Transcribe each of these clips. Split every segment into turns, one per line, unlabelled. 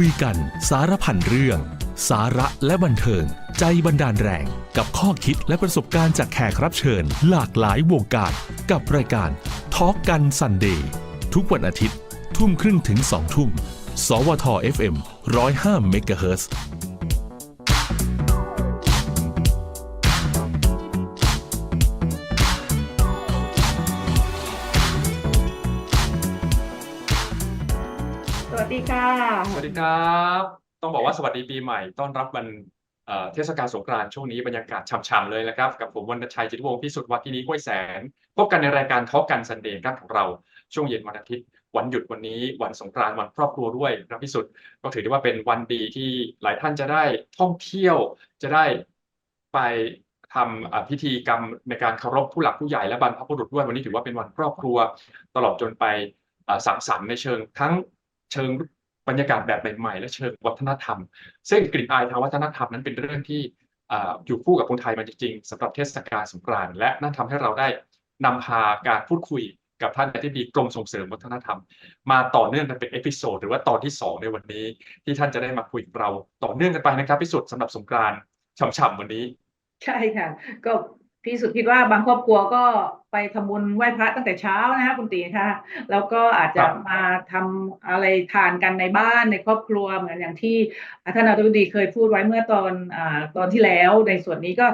คุยกันสารพันเรื่อง สาระและบันเทิง ใจบันดาลแรง กับข้อคิดและประสบการณ์จากแขกรับเชิญ หลากหลายวงการ กับรายการทอล์กกันซันเดย์ทุกวันอาทิตย์ ทุ่มครึ่งถึง2ทุ่ม สวท FM 105เมก
ดีค
รับ ต้องบอกว่าสวัสดีปีใหม่ต้อนรับวันเทศกาลสงกรานต์ช่วงนี้บรรยากาศฉ่ำๆเลยนะครับ กับผมวรรณชัยจิตวงศ์พิสุทธิ์วัฒนีกล้วยแสน พบกันในรายการทอกกันซันเดย์ครับของเราช่วงเย็นวันอาทิตย์วันหยุดวันนี้วันสงกรานต์วันครอบครัวด้วยครับพิสุทธิ์ก็ถือได้ว่าเป็นวันดีที่หลายท่านจะได้ท่องเที่ยวจะได้ไปทำพิธีกรรมในการเคารพผู้หลักผู้ใหญ่และบรรพบุรุษด้วยวันนี้ถือว่าเป็นวันครอบครัว ตลอดจนไปสังสรรค์ในเชิงทั้งเชิง บรรยากาศแบบใหม่ๆ และเชิงวัฒนธรรม ซึ่งกลิ่นอายทางวัฒนธรรมนั้นเป็นเรื่องที่อยู่คู่กับคนไทยมาจริงๆสำหรับเทศกาลสงกรานต์และนั่นทำให้เราได้นำพาการพูดคุยกับท่านอธิบดีกรมส่งเสริมวัฒนธรรม มาต่อเนื่องกันเป็นเอพิโซดหรือว่าตอนที่ 2 ในวันนี้ ที่ท่านจะได้มาคุยกับเราต่อเนื่องกันไปนะครับพิสุทธิ์สำหรับสงกรานต์ฉ่ำๆวันนี้
ใช่ค่ะ ก็ พี่สุดคิดว่าบางครอบครัวก็ไปทำบุญไหว้พระตั้งแต่เช้านะคะคุณตีค่ะ แล้วก็อาจจะ
ครับ
มาทำอะไรทานกันในบ้านในครอบครัวเหมือนอย่างที่ท่านอธิบดีเคยพูดไว้เมื่อตอนอ่าตอนที่แล้วในส่วนนี้ก็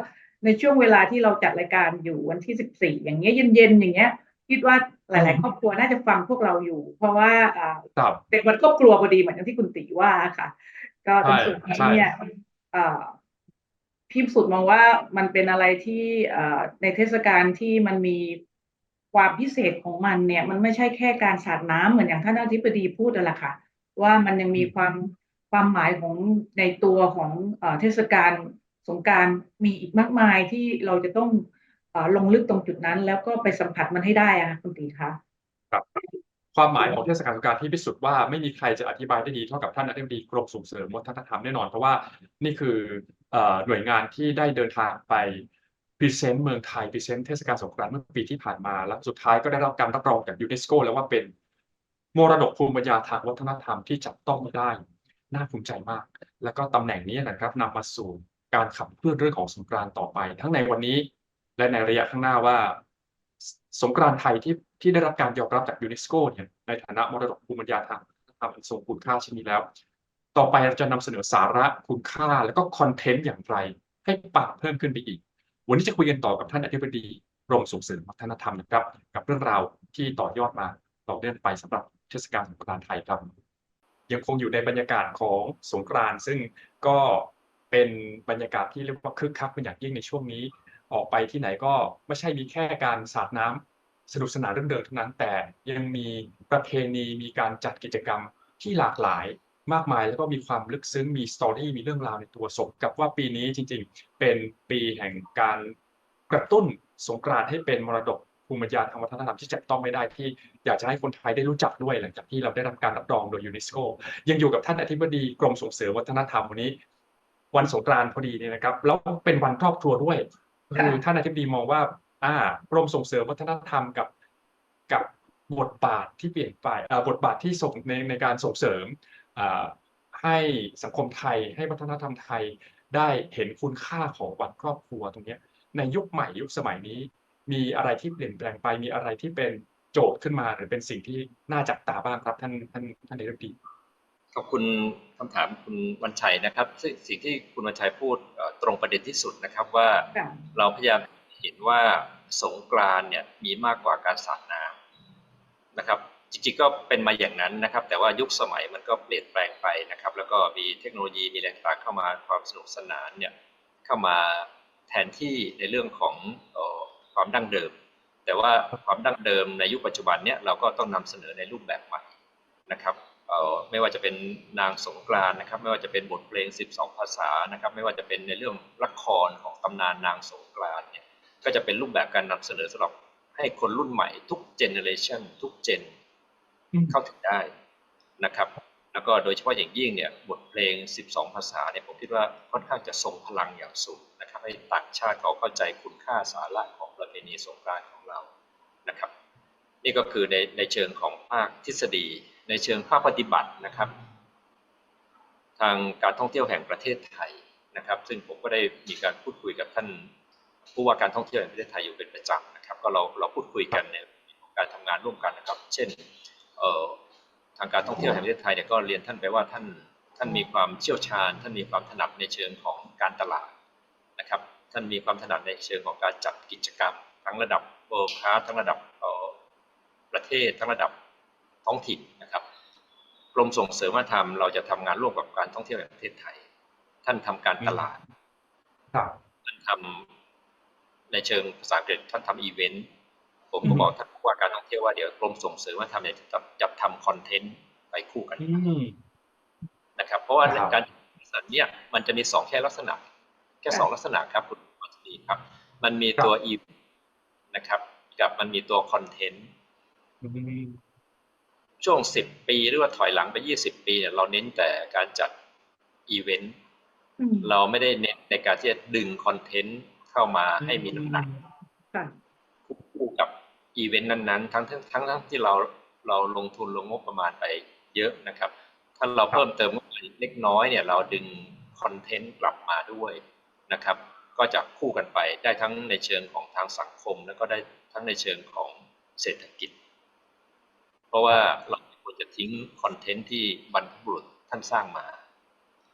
ในช่วงเวลาที่เราจัดรายการอยู่วันที่สิบสี่อย่างเงี้ยเย็นๆอย่างเงี้ย คิดว่าหลาย ๆ ครอบครัวน่าจะฟังพวกเราอยู่ เพราะว่าอ่า
ครับ
เป็นวันครอบครัวพอดีเหมือนอย่างที่คุณตีว่าค่ะ ก็ตรงส่วนนี้
ใช่
เนี่ยเอ่อ พี่สุดมองว่ามันเป็นอะไรที่ในเทศกาลที่มันมีความพิเศษของมันเนี่ยมันไม่ใช่แค่การสาดน้ำเหมือนอย่างท่านอธิบดีพูดนั่นแหละค่ะ ว่ามันยังมีความความหมายของในตัวของเทศกาลสงการมีอีกมากมายที่เราจะต้องอลงลึกตรงจุดนั้น แล้วก็ไปสัมผัสมันให้ได้อะค่ะคุณตีคะ
ครับความหมายของเทศกาลสงกานต์ที่พิสุทธิ์ว่าไม่มีใครจะอธิบายได้ดีเท่ากับท่านอธิบดีกรมส่งเสริมวัฒนธรรมแน่นอนเพราะว่านี่คือ หน่วยงานที่ได้เดินทางไปพรีเซนต์เมืองไทยพรีเซนต์เทศกาลสงกรานต์เมื่อปีที่ผ่านมาแล้วสุดท้ายก็ได้รับการรับรองจากยูเนสโกแล้วว่าเป็นมรดกภูมิปัญญาทางวัฒนธรรมที่จับต้องไม่ได้น่าภูมิใจมาก แล้วก็ตำแหน่งนี้นะครับนำมาสู่การขับเคลื่อนเรื่องของสงกรานต์ต่อไป ทั้งในวันนี้และในระยะข้างหน้าว่า สงกรานต์ไทยที่ที่ได้รับการยอมรับจากยูเนสโกเนี่ยในฐานะมรดกภูมิปัญญาทางวัฒนธรรมทรงคุณค่าเช่นนี้แล้ว ต่อไปเราจะนำเสนอสาระคุณค่าแล้วก็คอนเทนต์อย่างไร ให้ปังเพิ่มขึ้นไปอีก วันนี้จะคุยกันต่อกับท่านอธิบดีกรมส่งเสริมวัฒนธรรมนะครับ กับเรื่องราวที่ต่อยอดมาต่อเนื่องไปสำหรับเทศกาลสงกรานต์ไทยครับ ยังคงอยู่ในบรรยากาศของสงกรานต์ซึ่งก็เป็นบรรยากาศที่เรียกว่าคึกคักเป็นอย่างยิ่งในช่วงนี้ ออกไปที่ไหนก็ไม่ใช่มีแค่การสาดน้ำสนุกสนานเรื่องเดิมเท่านั้นแต่ยังมีประเพณีมีการจัดกิจกรรมที่หลากหลาย มากมาย แล้วก็มีความลึกซึ้งมีสตอรี่มีเรื่องราวในตัวสมกับว่าปีนี้จริง ๆ เป็นปีแห่งการกระตุ้นสงกรานต์ให้เป็นมรดกภูมิปัญญาทางวัฒนธรรมที่จับต้องไม่ได้ที่อยากจะให้คนไทยได้รู้จักด้วยหลังจากที่เราได้รับการรับรองโดยยูเนสโกยังอยู่กับท่านอธิบดีกรมส่งเสริมวัฒนธรรมวันนี้ วันสงกรานต์พอดีเนี่ยนะครับแล้วเป็นวันครอบครัวด้วย
คื
อท่านอธิบดีมองว่า อ่ากรมส่งเสริมวัฒนธรรมกับกับบทบาทที่เปลี่ยนไปบทบาทที่ส่งในในการส่งเสริม ให้สังคมไทยให้วัฒนธรรมไทยได้เห็นคุณค่าของวันครอบครัวตรงเนี้ยในยุคใหม่ยุคสมัยนี้ มีอะไรที่เปลี่ยนแปลงไปมีอะไรที่เป็นโจทย์ขึ้นมาหรือเป็นสิ่งที่น่าจับตาบ้างครับท่านท่านท่านนายกรัฐมนตรี
ขอบคุณคำถามคุณวันชัยนะครับซึ่งสิ่งที่คุณวันชัยพูดเอ่อตรงประเด็นที่สุดนะครับว่า
ค่ะ
เราพยายามเห็นว่าสงกรานต์เนี่ยมีมากกว่าการสาดน้ำนะครับ จริงๆก็เป็นมาอย่างนั้นนะครับ แต่ว่ายุคสมัยมันก็เปลี่ยนแปลงไปนะครับ แล้วก็มีเทคโนโลยีมีแรงต่างเข้ามาความสนุกสนานเนี่ยเข้ามาแทนที่ในเรื่องของออความดั้งเดิม แต่ว่าความดั้งเดิมในยุคปัจจุบันเนี่ยเราก็ต้องนำเสนอในรูปแบบใหม่นะครับออไม่ว่าจะเป็นนางสงกรานนะครับ ไม่ว่าจะเป็นบทเพลง 12 ภาษานะครับ ไม่ว่าจะเป็นในเรื่องละครของตำนานนางสงกรานเนี่ยก็จะเป็นรูปแบบการนำเสนอสำหรับให้คนรุ่นใหม่ทุกเจเนอเรชันทุกเจน เข้าถึงได้นะครับ แล้วก็โดยเฉพาะอย่างยิ่งเนี่ยบทเพลง 12 ภาษาเนี่ยผมคิดว่าค่อนข้างจะทรงพลังอย่างสูงนะครับให้ต่างชาติเขาเข้าใจคุณค่าสาระของประเพณีสงกรานต์ของเรานะครับ นี่ก็คือในในเชิงของภาคทฤษฎี ในเชิงภาคปฏิบัตินะครับ ทางการท่องเที่ยวแห่งประเทศไทยนะครับ ซึ่งผมก็ได้มีการพูดคุยกับท่านผู้ว่าการท่องเที่ยวแห่งประเทศไทยอยู่เป็นประจำนะครับ ก็เราเราพูดคุยกันในการทำงานร่วมกันนะครับ เช่น ทางการท่องเที่ยวแห่งประเทศไทยเนี่ยก็เรียนท่านไปว่าท่านท่านมีความเชี่ยวชาญ ท่านมีความถนัดในเชิงของการตลาดนะครับ ท่านมีความถนัดในเชิงของการจัดกิจกรรม ทั้งระดับ world class ทั้งระดับเอ่อประเทศทั้งระดับท้องถิ่นนะครับกรมส่งเสริมวัฒนธรรมเราจะทำงานร่วมกับการท่องเที่ยวแห่งประเทศไทย ท่านทำการตลาด
ครับ
ท่านทำในเชิงภาษาอังกฤษท่านทำอีเวนต์ ผมก็บอกท่านผู้ว่าการท่องเที่ยวว่าเดี๋ยวกรมส่งเสริมวัฒนธรรมเนี่ยจะจับจับทำคอนเทนต์ไปคู่กัน
อืม
นะครับ เพราะว่า
ครับ
การจัดสรรเนี่ยมันจะมีสองแค่ลักษณะ แค่สองลักษณะครับคุณวัชรีครับ มันมีตัวอีนะครับ กับมันมีตัวคอนเทนต์
อืม
ช่วงสิบปีหรือว่าถอยหลังไปยี่สิบปีเนี่ยเราเน้นแต่การจัดอีเวนต์
อืม
เราไม่ได้เน้นในการที่จะดึงคอนเทนต์เข้ามาให้มีน้ำหนัก
ค่ะ
คู่กับ อีเวนต์นั้นๆ ทั้งทั้งทั้งทั้งที่เราเราลงทุนลงงบประมาณไปเยอะนะครับ ถ้าเราเพิ่มเติมงบประมาณเล็กน้อยเนี่ยเราดึงคอนเทนต์กลับมาด้วยนะครับ ก็จะคู่กันไปได้ทั้งในเชิงของทางสังคม แล้วก็ได้ทั้งในเชิงของเศรษฐกิจ เพราะว่าเราไม่ควรจะทิ้งคอนเทนต์ที่บรรพบุรุษท่านสร้างมา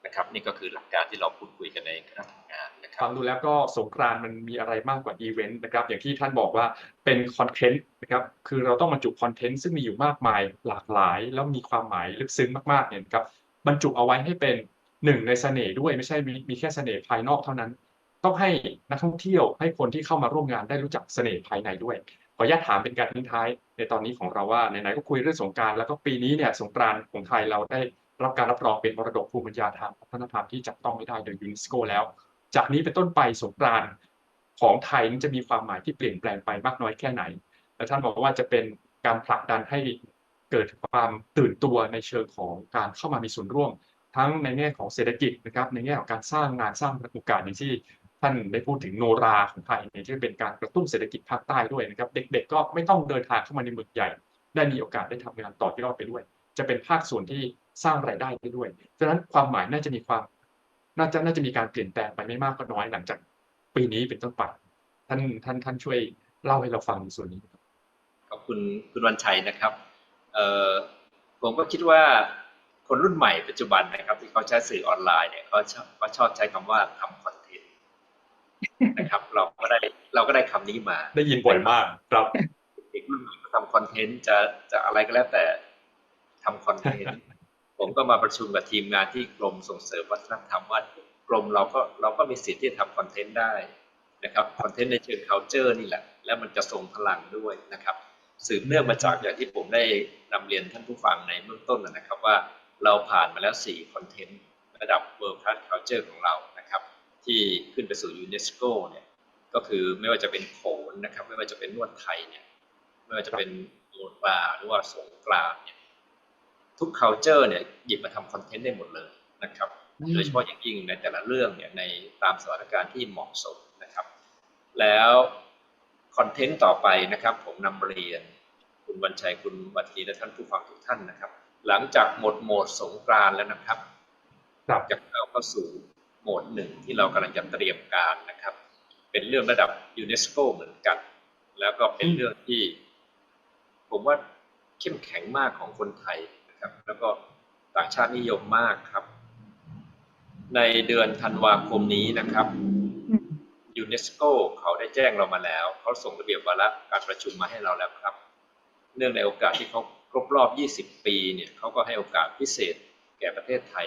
นะครับ นี่ก็คือหลักการที่เราพูดคุยกันในคณะทำงานนะครั
ฟังดูแล้วก็สงกรานมันมีอะไรมากกว่าอีเวนต์นะครับ อย่างที่ท่านบอกว่าเป็นคอนเทนต์นะครับ คือเราต้องบรรจุคอนเทนต์ซึ่งมีอยู่มากมายหลากหลาย แล้วมีความหมายลึกซึ้งมากๆเนี่ยครับบรรจุเอาไว้ให้เป็นหนึ่งในเสน่ห์ด้วยไม่ใช่มีมีแค่เสน่ห์ภายนอกเท่านั้น ต้องให้นักท่องเที่ยวให้คนที่เข้ามาร่วมงานได้รู้จักเสน่ห์ภายในด้วยขออนุญาตถามเป็นการทิ้งท้ายในตอนนี้ของเราว่าไหนๆก็คุยเรื่องสงกรานแล้วก็ปีนี้เนี่ยสงกรานของไทยเราได้รับการรับรองเป็นมรดกภูมิปัญญาทางวัฒนธรรมที่จับต้องไม่ได้โดยยูเนสโกแล้ว จากนี้เป็นต้นไปสงกรานต์ของไทยนั้นจะมีความหมายที่เปลี่ยนแปลงไปมากน้อยแค่ไหน และท่านบอกว่าจะเป็นการผลักดันให้เกิดความตื่นตัวในเชิงของการเข้ามามีส่วนร่วม ทั้งในแง่ของเศรษฐกิจนะครับในแง่ของการสร้างงานสร้างโอกาสอย่างที่ท่านได้พูดถึงโนราของไทยเนี่ยที่เป็นการกระตุ้นเศรษฐกิจภาคใต้ด้วยนะครับ เด็กๆ ก็ไม่ต้องเดินทางเข้ามาในเมืองใหญ่ ได้มีโอกาสได้ทำงานต่อยอดไปด้วย จะเป็นภาคส่วนที่สร้างรายได้ได้ด้วยฉะนั้นความหมายน่าจะมีความ น่าจะน่าจะมีการเปลี่ยนแปลงไปไม่มากก็น้อยหลังจากปีนี้เป็นต้นไปท่านท่านท่านช่วยเล่าให้เราฟังในส่วนนี้ครับ
ขอบคุณคุณวันชัยนะครับเอ่อผมก็คิดว่าคนรุ่นใหม่ปัจจุบันนะครับ ที่เขาใช้สื่อออนไลน์เนี่ยเขาชอบเขาชอบใช้คำว่าทำคอนเทนต์นะครับ เราก็ได้เราก็ได้คำนี้มา
ได้ยินบ่อยมากครับ
เด็กรุ่นใหม่ก็ทำคอนเทนต์จะจะอะไรก็แล้วแต่ทำคอนเทนต์ ผมก็มาประชุมกับทีมงานที่กรมส่งเสริมวัฒนธรรมว่ากรมเราก็เราก็มีสิทธิ์ที่จะทำคอนเทนต์ได้นะครับคอนเทนต์ในเชิง culture นี่แหละ แล้วมันจะทรงพลังด้วยนะครับสืบเนื่องมาจากอย่างที่ผมได้นำเรียนท่านผู้ฟังในเบื้องต้นนะครับว่าเราผ่านมาแล้ว 4 คอนเทนต์ระดับ World Class Culture ของเรานะครับ ที่ขึ้นไปสู่ยูเนสโกเนี่ยก็คือไม่ว่าจะเป็นโขนนะครับ ไม่ว่าจะเป็นนวดไทยเนี่ยไม่ว่าจะเป็นโนบาหรือว่าสงกรานเนี่ย ทุก culture เนี่ยหยิบมาทำคอนเทนต์ได้หมดเลยนะครับโดยเฉพาะอย่างยิ่งในแต่ละเรื่องเนี่ยในตามสถานการณ์ที่เหมาะสมนะครับ แล้วคอนเทนต์ต่อไปนะครับ ผมนำเรียน คุณวันชัยคุณวัทีและท่านผู้ฟังทุกท่านนะครับ หลังจากหมดโหมดสงกรานต์แล้วนะครับ
ครับ
จะเข้าเข้าสู่โหมดหนึ่งที่เรากำลังจะเตรียมการนะครับ เป็นเรื่องระดับยูเนสโกเหมือนกัน แล้วก็เป็นเรื่องที่ ผมว่าเข้มแข็งมากของคนไทยนะ ครับ แล้วก็ต่างชาตินิยมมากครับ ในเดือนธันวาคมนี้นะครับ
อืม
ยูเนสโกเขาได้แจ้งเรามาแล้ว เขาส่งระเบียบวาระการประชุมมาให้เราแล้วครับ เนื่องในโอกาสที่เขาครบรอบ 20 ปีเนี่ยเขาก็ให้โอกาสพิเศษแก่ประเทศไทย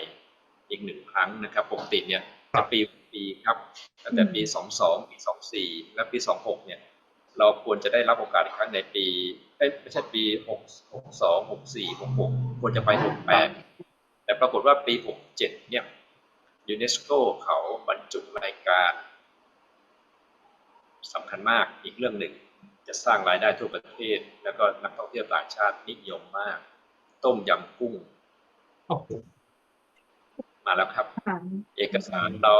อีกหนึ่งครั้งนะครับปกติเนี่ย
ครั
จะ
บ
ปีปีครับตั้งแต่ปี 22 ปี 24 และปี 26 เนี่ย เราควรจะได้รับโอกาสอีกครั้งในปี เอ้ยไม่ใช่ปี6 62 64 66ควรจะไป68แต่ปรากฏว่าปี67เนี่ยยูเนสโกเขาบรรจุรายการสำคัญมากอีกเรื่องหนึ่ง จะสร้างรายได้ทั่วประเทศ แล้วก็นักท่องเที่ยวต่างชาตินิยมมาก ต้มยำกุ้ง
โอ้โห
มาแล้วครับ
ค่ะ
เอกสารเรา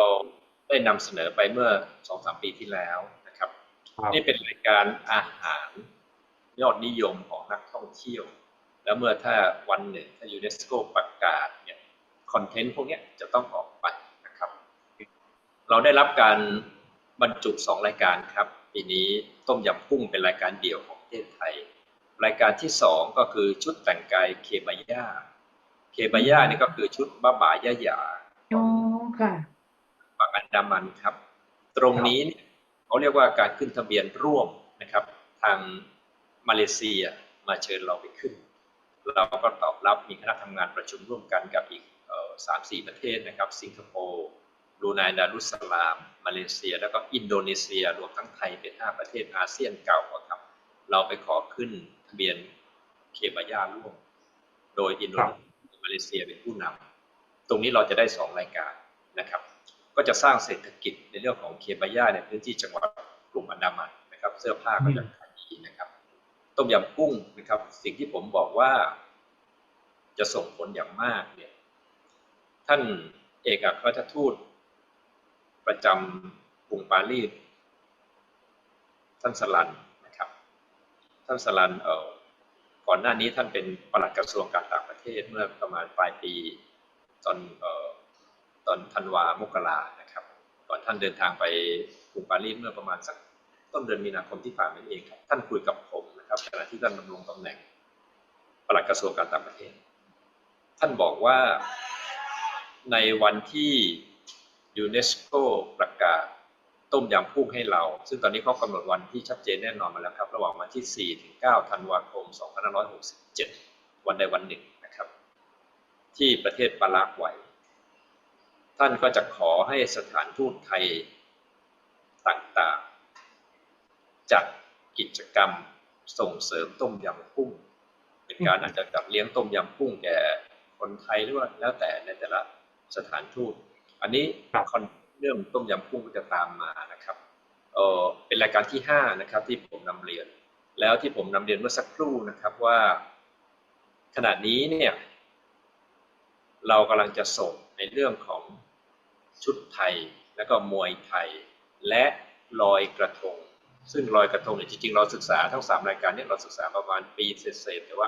ได้นำเสนอไปเมื่อสองสามปีที่แล้วนะครับ
ครับ
นี่เป็นรายการอาหาร ยอดนิยมของนักท่องเที่ยว แล้วเมื่อถ้าวันหนึ่งถ้ายูเนสโกประกาศเนี่ยคอนเทนต์พวกเนี้ยจะต้องออกไปนะครับ เราได้รับการบรรจุสองรายการครับปีนี้ต้มยำกุ้งเป็นรายการเดี่ยวของประเทศไทย รายการที่สองก็คือชุดแต่งกายเคบาย่าเคบาย่านี่ก็คือชุดบ้าบายาหยา
อ๋อค่ะ
ฝั่งอันดามันครับ ตรงนี้เนี่ยเขาเรียกว่าการขึ้นทะเบียนร่วมนะครับ ทาง มาเลเซียมาเชิญเราไปขึ้น เราก็ตอบรับมีคณะทำงานประชุมร่วมกันกับอีกสามสี่ประเทศนะครับ สิงคโปร์บรูไนดารุสสลาม มาเลเซีย แล้วก็อินโดนีเซีย รวมทั้งไทยเป็นห้าประเทศอาเซียนเก่าอะครับ เราไปขอขึ้นทะเบียนเคบายาร่วม โดยอินโดนีเซียมาเลเซียเป็นผู้นำตรงนี้เราจะได้สองรายการนะครับ ก็จะสร้างเศรษฐกิจในเรื่องของเคบายาในพื้นที่จังหวัดกลุ่มอันดามันนะครับ เสื้อผ้าก็จะขายดีนะครับ ต้มยำกุ้งนะครับ สิ่งที่ผมบอกว่าจะส่งผลอย่างมากเนี่ยท่านเอกอัครราชทูต ประจำกรุงปารีสท่านสลันนะครับ ท่านสลันเอ่อก่อนหน้านี้ท่านเป็นปลัดกระทรวงการต่างประเทศเมื่อประมาณปลายปีตอนเอ่อตอนธันวามกรานะครับก่อนท่านเดินทางไปกรุงปารีสเมื่อประมาณสักต้นเดือนมีนาคมที่ผ่านมาเองครับท่านคุยกับผ รับขณะที่ท่านดำรงตำแหน่งปลัดกระทรวงการต่างประเทศ ท่านบอกว่าในวันที่ยูเนสโกประกาศต้มยำกุ้งให้เรา ซึ่งตอนนี้เขากำหนดวันที่ชัดเจนแน่นอนมาแล้วครับ ระหว่างวันที่ 4 ถึง 9 ธันวาคม 2567 วันใดวันหนึ่งนะครับ ที่ประเทศปารากวัย ท่านก็จะขอให้สถานทูตไทยต่างๆ จัดกิจกรรม ส่งเสริมต้มยำกุ้ง เป็นการอาจจะจัดเลี้ยงต้มยำกุ้งแก่คนไทยหรือว่าแล้วแต่ในแต่ละสถานทูตอันนี้
ครับ
คอนเรื่องต้มยำกุ้งก็จะตามมานะครับเออเป็นรายการที่ห้านะครับที่ผมนำเรียน แล้วที่ผมนำเรียนเมื่อสักครู่นะครับว่าขณะนี้เนี่ยเรากำลังจะส่งในเรื่องของชุดไทย แล้วก็มวยไทย และลอยกระทง ซึ่งลอยกระทงเนี่ยจริงๆเราศึกษาทั้งสามรายการเนี่ยเราศึกษาประมาณปีเศษๆแต่ว่า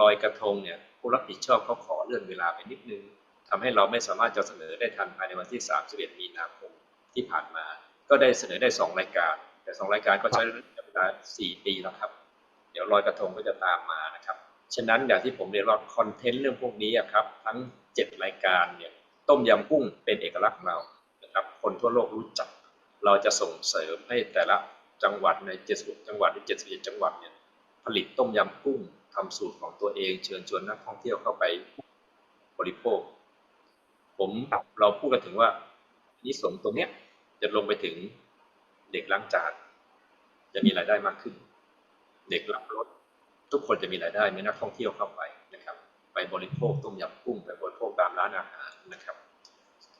ลอยกระทงเนี่ยผู้รับผิดชอบเขาขอเลื่อนเวลาไปนิดนึงทำให้เราไม่สามารถจะเสนอได้ทันภายในวันที่ 31 มีนาคมที่ผ่านมา ก็ได้เสนอได้สองรายการ แต่สองรายการก็ใช้เวลาสี่ปีแล้วครับ เดี๋ยวลอยกระทงก็จะตามมานะครับฉะนั้นอย่างที่ผมเรียนว่าคอนเทนต์เรื่องพวกนี้ครับทั้ง 7 รายการเนี่ยต้มยำกุ้งเป็นเอกลักษณ์เรานะครับคนทั่วโลกรู้จัก เราจะส่งเสริมให้แต่ละ จังหวัดใน 76 จังหวัดหรือ71จังหวัดเนี่ยผลิตต้มยำกุ้งทำสูตรของตัวเองเชิญชวนนักท่องเที่ยวเข้าไปบริโภค ผมเราพูดกันถึงว่านิสงส์ตรงเนี้ยจะลงไปถึงเด็กล้างจานจะมีรายได้มากขึ้น เด็กรับรถ ทุกคนจะมีรายได้มีนักท่องเที่ยวเข้าไปนะครับ ไปบริโภคต้มยำกุ้งไปบริโภคตามร้านอาหารนะครับ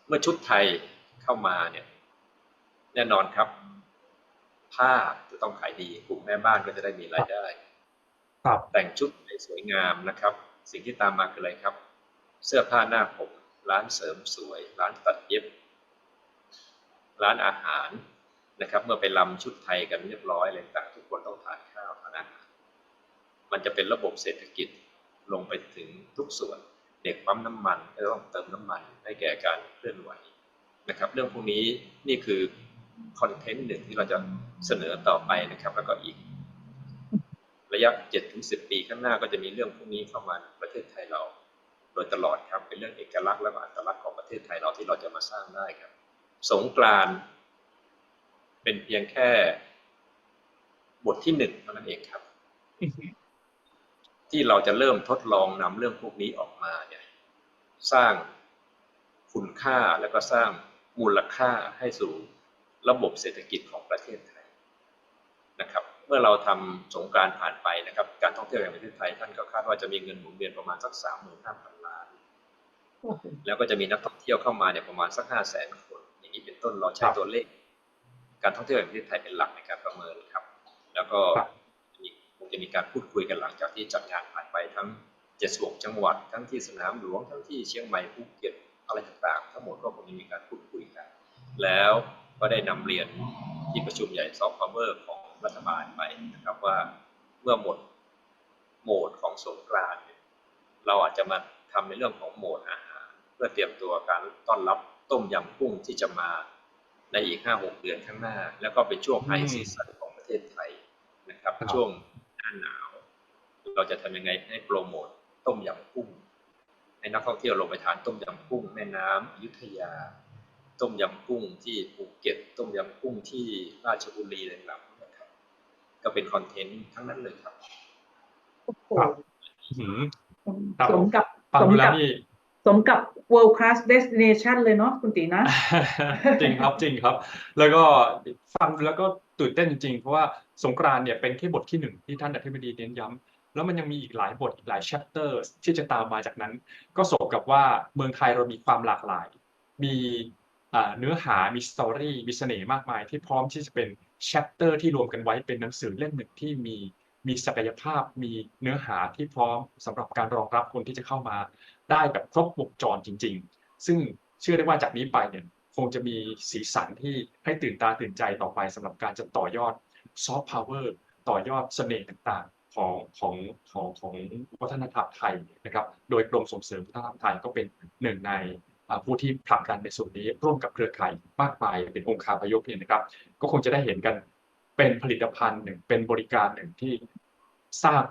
เมื่อชุดไทยเข้ามาเนี่ยแน่นอนครับ ผ้าจะต้องขายดีกลุ่มแม่บ้านก็จะได้มีรายได้
ครับ
แต่งชุดให้สวยงามนะครับ สิ่งที่ตามมาคืออะไรครับ เสื้อผ้าหน้าผมร้านเสริมสวย ร้านตัดเย็บ ร้านอาหารนะครับ เมื่อไปลำชุดไทยกันเรียบร้อยอะไรต่างทุกคนต้องทานข้าวทานอาหารมันจะเป็นระบบเศรษฐกิจลงไปถึงทุกส่วน เด็กปั๊มน้ำมันก็ต้องเติมน้ำมันให้แก่การเคลื่อนไหวนะครับ เรื่องพวกนี้นี่คือ คอนเทนต์หนึ่งที่เราจะเสนอต่อไปนะครับ แล้วก็อีก ระยะ7ถึง10ปีข้างหน้าก็จะมีเรื่องพวกนี้เข้ามาประเทศไทยเรา โดยตลอดครับเป็นเรื่องเอกลักษณ์และอัตลักษณ์ของประเทศไทยเราที่เราจะมาสร้างได้ครับ สงกรานเป็นเพียงแค่บทที่หนึ่งเท่านั้นเองครับ ที่เราจะเริ่มทดลองนำเรื่องพวกนี้ออกมาเนี่ย สร้างคุณค่าแล้วก็สร้างมูลค่าให้สู่ ระบบเศรษฐกิจของประเทศไทยนะครับ เมื่อเราทำสงกรารผ่านไปนะครับ การท่องเที่ยวแห่งประเทศไทยท่านก็คาดว่าจะมีเงินหมุนเวียนประมาณสักสามหมื่นห้าพันล้าน
โอ้โห
แล้วก็จะมีนักท่องเที่ยวเข้ามาเนี่ยประมาณสักห้าแสนคน อย่างนี้เป็นต้นเราใช้
ครับ
ตัวเลข การท่องเที่ยวแห่งประเทศไทยเป็นหลักในการประเมินครับ แล้วก็
ครับ
มีคงจะมีการพูดคุยกันหลังจากที่จัดงานผ่านไปทั้ง76จังหวัดทั้งที่สนามหลวงทั้งที่เชียงใหม่ภูเก็ตอะไรต่างๆ ทั้งหมดก็คงจะมีการพูดคุยกัน แล้ว ก็ได้นำเรียนที่ประชุมใหญ่ซอฟต์พาวเวอร์ของรัฐบาลไปนะครับว่าเมื่อหมดโหมดของสงกรานต์เนี่ยเราอาจจะมาทำในเรื่องของโหมดอาหารพื่อเตรียมตัวการต้อนรับต้มยำกุ้งที่จะมาในอีก 5-6 เดือนข้างหน้า แล้วก็เป็นช่วงไฮ
อืม
ซีซั่นของประเทศไทยนะครับ
ครับ
ช่วงหน้าหนาว เราจะทำยังไงให้โปรโมทต้มยำกุ้งให้นักท่องเที่ยวลงไปทานต้มยำกุ้งแม่น้ำอยุธยา ต้มยำกุ้งที่ภูเก็ต ต้มยำกุ้งที่ราชบุรีอะไรต่างๆนะครับ ก็เป็นคอนเทนต์ทั้งนั้นเลยครับ
โอ้โห
ครับหืมครับ
สมกับ
ฟัง
สม
ดูแล้
กั
วนี่
สมกับ world class destination เลยเนาะคุณตีนะ
จริงครับจริงครับ แล้วก็ฟังแล้วก็ตื่นเต้นจริง ๆ เพราะว่าสงกรานต์เนี่ยเป็นแค่บทที่หนึ่งที่ท่านอธิบดีเน้นย้ำแล้วมันยังมีอีกหลายบทอีกหลาย chapter ที่จะตามมาจากนั้น ก็สมกับว่าเมืองไทยเรามีความหลากหลาย มีอ่า เนื้อหามีสตอรี่มีเสน่ห์มากมาย ที่พร้อมที่จะเป็น chapter ที่รวมกันไว้เป็นหนังสือเล่มหนึ่งที่มีมีศักยภาพมีเนื้อหาที่พร้อมสำหรับการรองรับคนที่จะเข้ามา ได้แบบครบวงจรจริง ๆ ซึ่งเชื่อได้ว่าจากนี้ไปเนี่ยคงจะมีสีสันที่ให้ตื่นตาตื่นใจต่อไปสำหรับการจะต่อยอดซอฟต์พาวเวอร์ต่อยอดเสน่ห์ต่างๆ ของของของของวัฒนธรรมไทยนะครับ โดยกรมส่งเสริมวัฒนธรรมไทยก็เป็นหนึ่งใน ผู้ที่ผลักดันในส่วนนี้ร่วมกับเครือข่ายมากมายเป็นองค์คาพยพเนี่ยนะครับ ก็คงจะได้เห็นกันเป็นผลิตภัณฑ์หนึ่งเป็นบริการหนึ่งที่สร้าง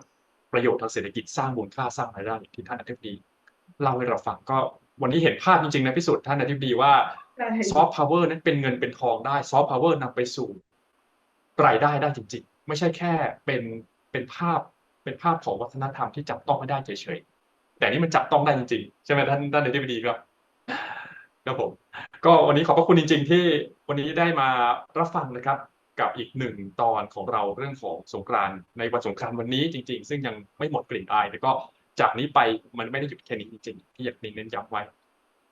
ประโยชน์ทางเศรษฐกิจสร้างมูลค่าสร้างรายได้อย่างที่ท่านอธิบดีเล่าให้เราฟังก็วันนี้เห็นภาพจริงๆนะพิสูจน์ท่านอธิบดีว่า
ใช่
ซอฟต์พาวเวอร์นั้นเป็นเงินเป็นทองได้ซอฟต์พาวเวอร์นำไปสู่รายได้ได้จริง ๆ ไม่ใช่แค่เป็นเป็นภาพเป็นภาพของวัฒนธรรมที่จับต้องไม่ได้เฉยๆแต่นี่มันจับต้องได้จริงๆใช่ไหมท่านท่านอธิบดีครับ ครับผมก็วันนี้ขอบพระคุณจริง ๆ ที่วันนี้ได้มารับฟังนะครับกับอีกหนึ่งตอนของเราเรื่องของสงกรานในวันสงกรานวันนี้จริง ๆ ซึ่งยังไม่หมดกลิ่นอายแต่ก็จากนี้ไปมันไม่ได้หยุดแค่นี้จริงๆที่อยากเน้นย้ำไว้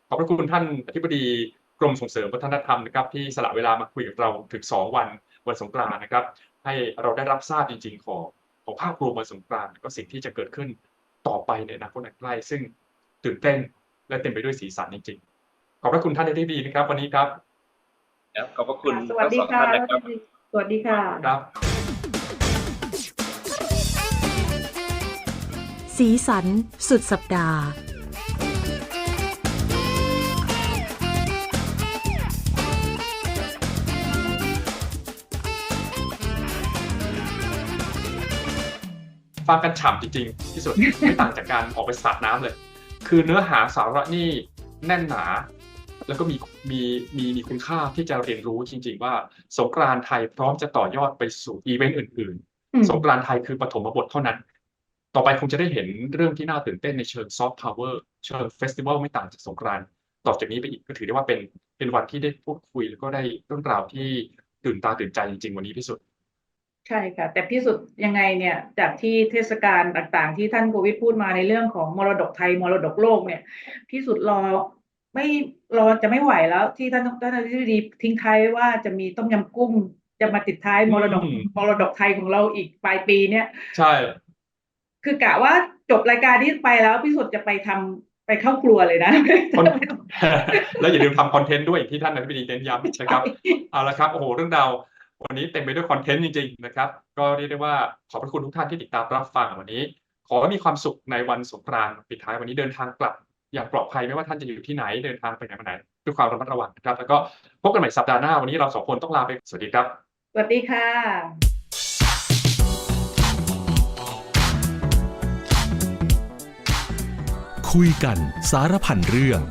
ขอบพระคุณท่านอธิบดีกรมส่งเสริมวัฒนธรรมนะครับที่สละเวลามาคุยกับเราถึง 2 วันวันสงกรานนะครับ ให้เราได้รับทราบจริง ๆ ของของภาพรวมวันสงกรานก็สิ่งที่จะเกิดขึ้นต่อไปในอนาคตใกล้ซึ่งตื่นเต้นและเต็มไปด้วยสีสันจริงๆ ขอบพระคุณท่านอธิบดีนะครับ วันนี้ครับ
ครับขอบพระคุณ
สวัสดี
ทั้งสอง
ค่ะ
ท่านนะครับ
สวัสดีค่ะ
ครับ
สีสันสุดสัปดาห์
ฟังกันฉ่ำจริงๆ ที่สุดไม่ต่างจากการออกไปสาดน้ำเลย คือเนื้อหาสาระนี่แน่นหนา แล้วก็มีมีมีมีคุณค่าที่จะเรียนรู้จริง ๆ ว่าสงกรานต์ไทยพร้อมจะต่อยอดไปสู่อีเวนต์อื่น
อืม
ๆสงกรานต์ไทยคือปฐมบทเท่านั้น ต่อไปคงจะได้เห็นเรื่องที่น่าตื่นเต้นในเชิงซอฟต์พาวเวอร์เชิงเฟสติวัลไม่ต่างจากสงกรานต์ต่อจากนี้ไปอีกก็ถือได้ว่าเป็นเป็นวันที่ได้พูดคุยแล้วก็ได้เรื่องราวที่ตื่นตาตื่นใจจริง ๆ วันนี้ที่สุด
ใช่ค่ะ แต่พิสุทธิ์ยังไงเนี่ย จากที่เทศกาลต่างๆ ที่ท่านโควิดพูดมาในเรื่องของมรดกไทยมรดกโลกเนี่ยพิสุทธิ์รอ ไม่รอจะไม่ไหวแล้ว ที่ท่านท่านอธิบดีทิ้งท้ายไว้ว่าจะมีต้มยำกุ้งจะมาติดท้ายมรดก
อืม
มรดกไทยของเราอีกปลายปีเนี่ย
ใช่
คือกะว่าจบรายการนี้ไปแล้วพิสุทธิ์จะไปทำไปเข้าครัวเลยนะ
คนแล้วอย่าลืมทำคอนเทนต์ด้วยอย่างที่ท่านอธิบดีเน้นย้ำนะครับเอาละครับโอ้โหเรื่องราววันนี้เต็มไปด้วยคอนเทนต์จริงๆนะครับ ก็เรียกได้ว่าขอบพระคุณทุกท่านที่ติดตามรับฟังวันนี้ ขอให้มีความสุขในวันสงกรานต์ปิดท้ายวันนี้เดินทางกลับ อย่างปลอดภัยไม่ว่าท่านจะอยู่ที่ไหนเดินทางไปไหนมาไหนด้วยความระมัดระวังนะครับ แล้วก็พบกันใหม่สัปดาห์หน้าวันนี้เราสองคนต้องลาไปสวัสดีครับ
สวัสดีค่ะ
คุยกันสารพันเรื่อง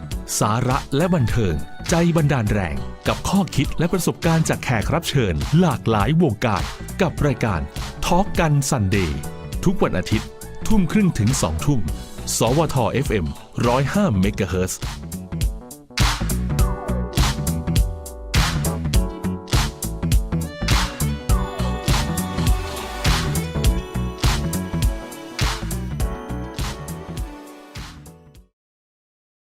สาระและบันเทิง ใจบันดาลแรง กับข้อคิดและประสบการณ์จากแขกรับเชิญ หลากหลายวงการ กับรายการทอ l k กันซันเดย์ทุกวันอาทิตย์ ทุ่มครึ่งถึงสองทุ่ม สวท FM 105เมกะเฮิรตซ์